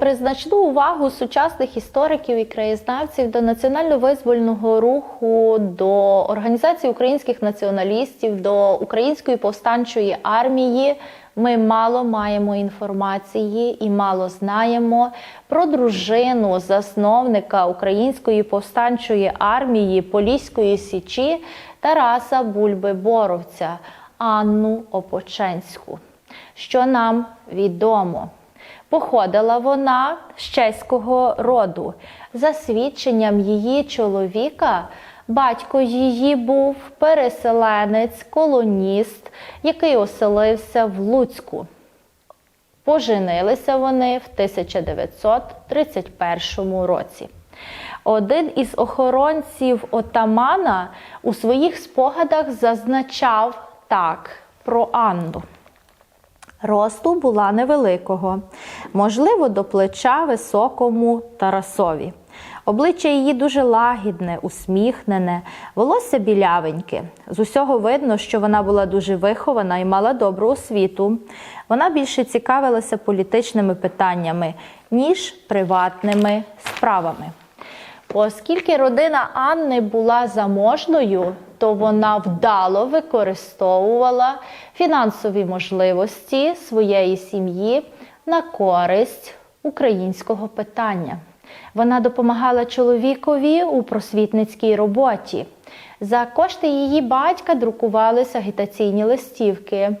Попри значну увагу сучасних істориків і краєзнавців до національно-визвольного руху, до організації українських націоналістів, до української повстанчої армії, ми мало маємо інформації і мало знаємо про дружину засновника української повстанчої армії Поліської Січі Тараса Бульби Боровця Анну Опоченську. Що нам відомо? Походила вона з чеського роду. За свідченням її чоловіка, батько її був переселенець, колоніст, який оселився в Луцьку. Поженилися вони в 1931 році. Один із охоронців отамана у своїх спогадах зазначав так про Анну. Росту була невеликого, можливо, до плеча високому Тарасові. Обличчя її дуже лагідне, усміхнене, волосся білявеньке. З усього видно, що вона була дуже вихована і мала добру освіту. Вона більше цікавилася політичними питаннями, ніж приватними справами. Оскільки родина Анни була заможною, то вона вдало використовувала фінансові можливості своєї сім'ї на користь українського питання. Вона допомагала чоловікові у просвітницькій роботі. За кошти її батька друкувалися агітаційні листівки.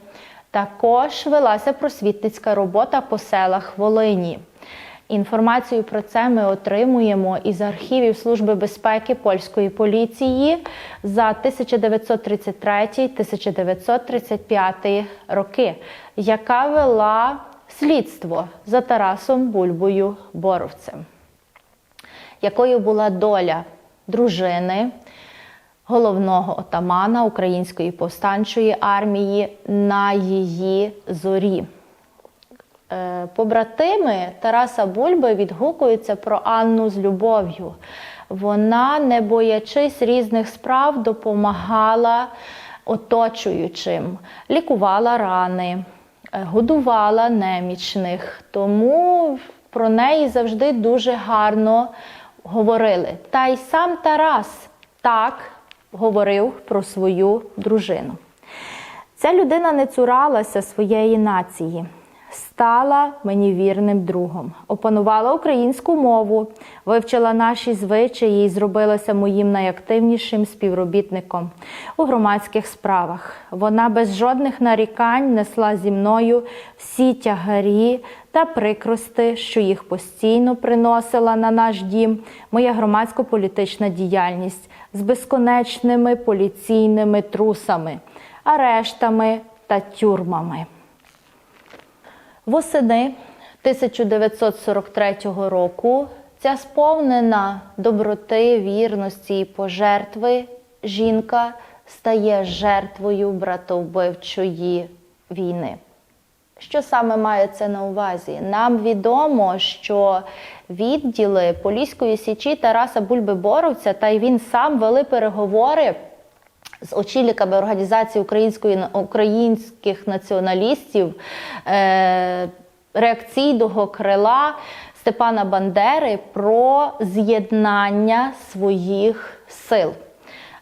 Також велася просвітницька робота по селах Волині. Інформацію про це ми отримуємо із архівів Служби безпеки польської поліції за 1933-1935 роки, яка вела слідство за Тарасом Бульбою Боровцем. Якою була доля дружини головного отамана Української повстанчої армії на її зорі? Е, Побратими Тараса Бульби відгукуються про Анну з любов'ю. Вона, не боячись різних справ, допомагала оточуючим, лікувала рани, е, годувала немічних. Тому про неї завжди дуже гарно говорили. Та й сам Тарас так говорив про свою дружину. Ця людина не цуралася своєї нації, стала мені вірним другом, опанувала українську мову, вивчила наші звичаї і зробилася моїм найактивнішим співробітником у громадських справах. Вона без жодних нарікань несла зі мною всі тягарі та прикрости, що їх постійно приносила на наш дім, моя громадсько-політична діяльність з безконечними поліційними трусами, арештами та тюрмами. Восени 1943 року ця сповнена доброти, вірності і пожертви жінка стає жертвою братовбивчої війни. Що саме має це на увазі? Нам відомо, що відділи Поліської січі Тараса Бульби Боровця та й він сам вели переговори з очільниками організації української українських націоналістів е, реакційного крила Степана Бандери про з'єднання своїх сил.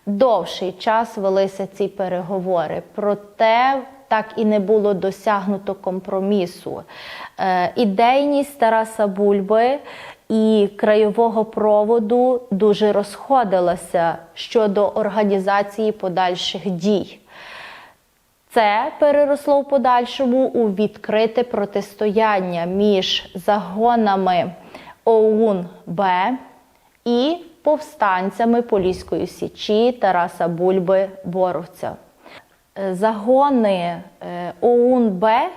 Довший час велися ці переговори, проте так і не було досягнуто компромісу. Е, ідейність Тараса Бульби і краєвого проводу дуже розходилася щодо організації подальших дій. Це переросло в подальшому у відкрите протистояння між загонами ОУН-Б і повстанцями Поліської Січі Тараса Бульби Боровця. Загони е, ОУН-Б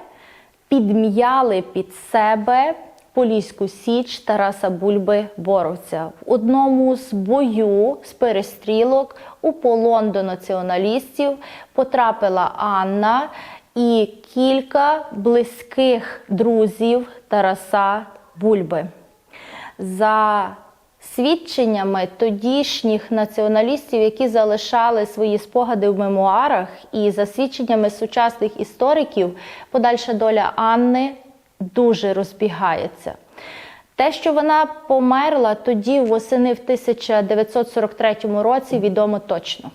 підм'яли під себе Поліську Січ Тараса Бульби Боровця. В одному з бою з перестрілок у полон до націоналістів потрапила Анна і кілька близьких друзів Тараса Бульби. За свідченнями тодішніх націоналістів, які залишали свої спогади в мемуарах, і за свідченнями сучасних істориків, подальша доля Анни дуже розбігається. Те, що вона померла тоді, восени в 1943 році, відомо точно.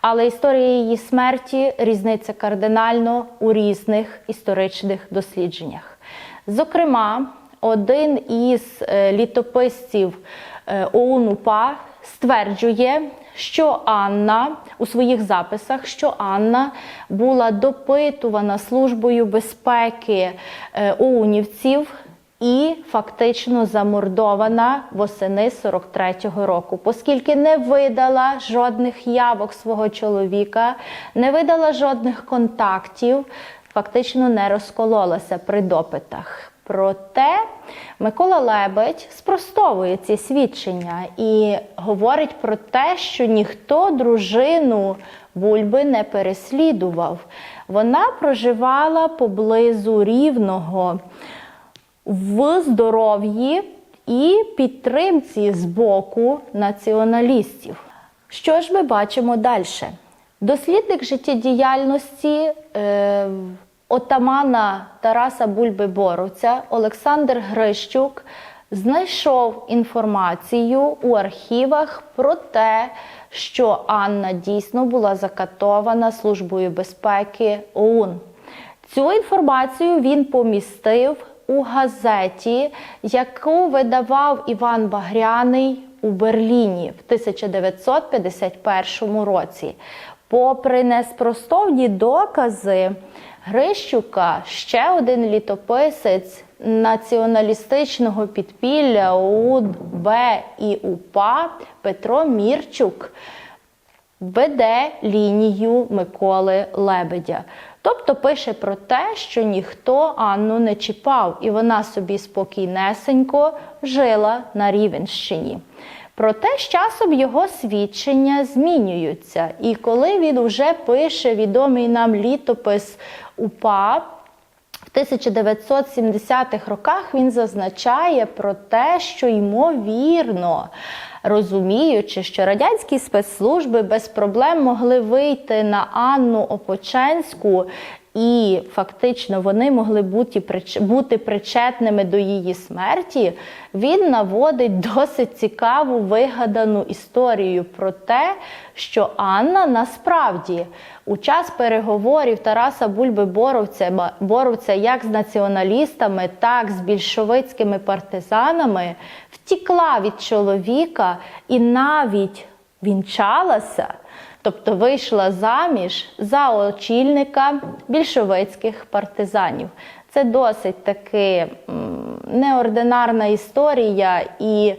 Але історія її смерті різниця кардинально у різних історичних дослідженнях. Зокрема, один із е, літописців е, ОУН УПА стверджує, що Анна у своїх записах, що Анна була допитувана службою безпеки е, ОУНівців і фактично замордована восени 43-го року, оскільки не видала жодних явок свого чоловіка, не видала жодних контактів, фактично не розкололася при допитах. Проте Микола Лебедь спростовує ці свідчення і говорить про те, що ніхто дружину Бульби не переслідував. Вона проживала поблизу рівного в здоров'ї і підтримці з боку націоналістів. Що ж ми бачимо далі? Дослідник життєдіяльності е, отамана Тараса Бульби Боровця Олександр Грищук знайшов інформацію у архівах про те, що Анна дійсно була закатована Службою безпеки ОУН. Цю інформацію він помістив у газеті, яку видавав Іван Багряний у Берліні в 1951 році. Попри неспростовні докази Грищука, ще один літописець націоналістичного підпілля УДБ і УПА Петро Мірчук веде лінію Миколи Лебедя. Тобто пише про те, що ніхто Анну не чіпав, і вона собі спокійнесенько жила на Рівенщині. Проте з часом його свідчення змінюються. І коли він вже пише відомий нам літопис УПА, в 1970-х роках він зазначає про те, що ймовірно, розуміючи, що радянські спецслужби без проблем могли вийти на Анну Опоченську. І фактично вони могли бути бути причетними до її смерті. Він наводить досить цікаву вигадану історію про те, що Анна насправді у час переговорів Тараса Бульби Боровця, Боровця як з націоналістами, так з більшовицькими партизанами втікла від чоловіка і навіть вінчалася. Тобто вийшла заміж за очільника більшовицьких партизанів. Це досить таки неординарна історія, і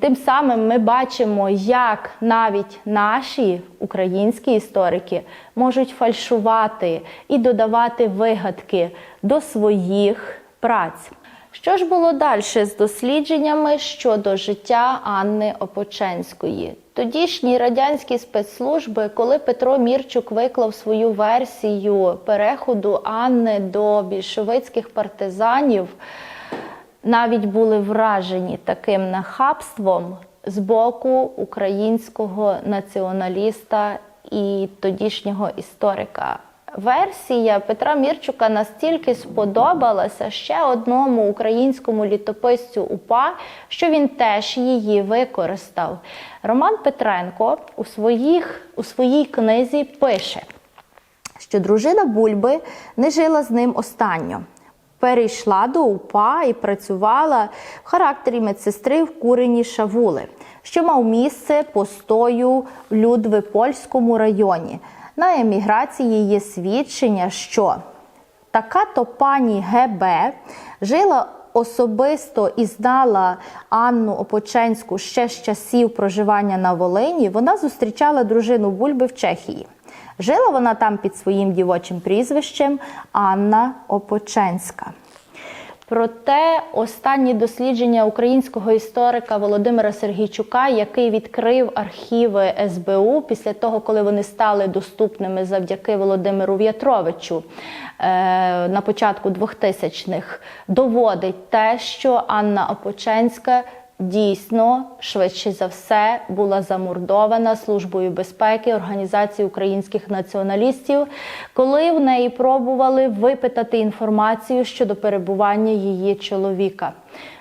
тим самим ми бачимо, як навіть наші українські історики можуть фальшувати і додавати вигадки до своїх праць. Що ж було далі з дослідженнями щодо життя Анни Опоченської? Тодішні радянські спецслужби, коли Петро Мірчук виклав свою версію переходу Анни до більшовицьких партизанів, навіть були вражені таким нахабством з боку українського націоналіста і тодішнього історика версія Петра Мірчука настільки сподобалася ще одному українському літописцю УПА, що він теж її використав. Роман Петренко у, своїх, у своїй книзі пише, що дружина Бульби не жила з ним останньо. Перейшла до УПА і працювала в характері медсестри в курені Шавули, що мав місце постою в Людвипольському районі на еміграції є свідчення, що така то пані ГБ жила особисто і знала Анну Опоченську ще з часів проживання на Волині. Вона зустрічала дружину Бульби в Чехії. Жила вона там під своїм дівочим прізвищем Анна Опоченська. Проте останні дослідження українського історика Володимира Сергійчука, який відкрив архіви СБУ після того, коли вони стали доступними завдяки Володимиру В'ятровичу е, на початку 2000-х, доводить те, що Анна Опоченська дійсно швидше за все була замордована службою безпеки Організації українських націоналістів, коли в неї пробували випитати інформацію щодо перебування її чоловіка.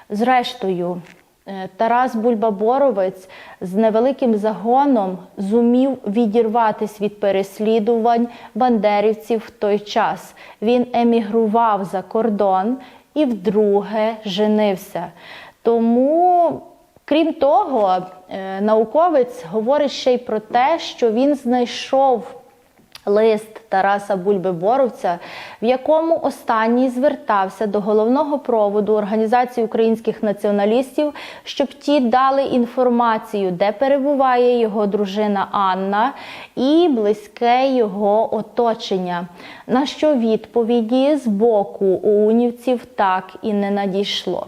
Зрештою, е, Тарас Бульба-Боровець з невеликим загоном зумів відірватися від переслідувань бандерівців в той час. Він емігрував за кордон і вдруге женився. Тому, крім того, е, науковець говорить ще й про те, що він знайшов лист Тараса Бульби Боровця, в якому останній звертався до головного проводу Організації українських націоналістів, щоб ті дали інформацію, де перебуває його дружина Анна і близьке його оточення. На що відповіді з боку унівців так і не надійшло.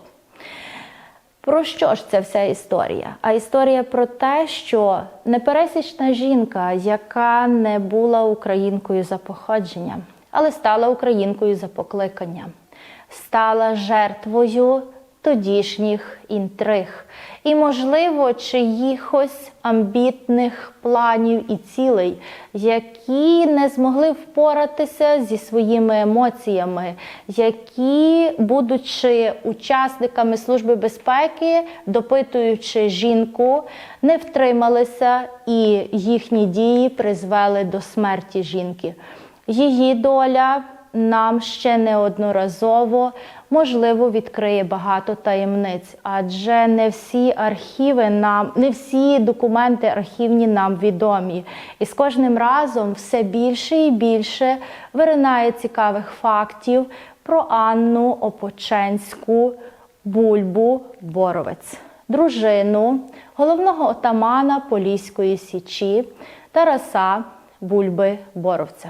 Про що ж це вся історія? А історія про те, що непересічна жінка, яка не була українкою за походженням, але стала українкою за покликанням, стала жертвою тодішніх інтриг і, можливо, чиїхось амбітних планів і цілей, які не змогли впоратися зі своїми емоціями, які, будучи учасниками служби безпеки, допитуючи жінку, не втрималися, і їхні дії призвели до смерті жінки. Її доля нам ще неодноразово можливо відкриє багато таємниць, адже не всі архіви нам, не всі документи архівні нам відомі. І з кожним разом все більше і більше виринає цікавих фактів про Анну Опоченську Бульбу Боровець, дружину головного отамана Поліської січі Тараса Бульби Боровця.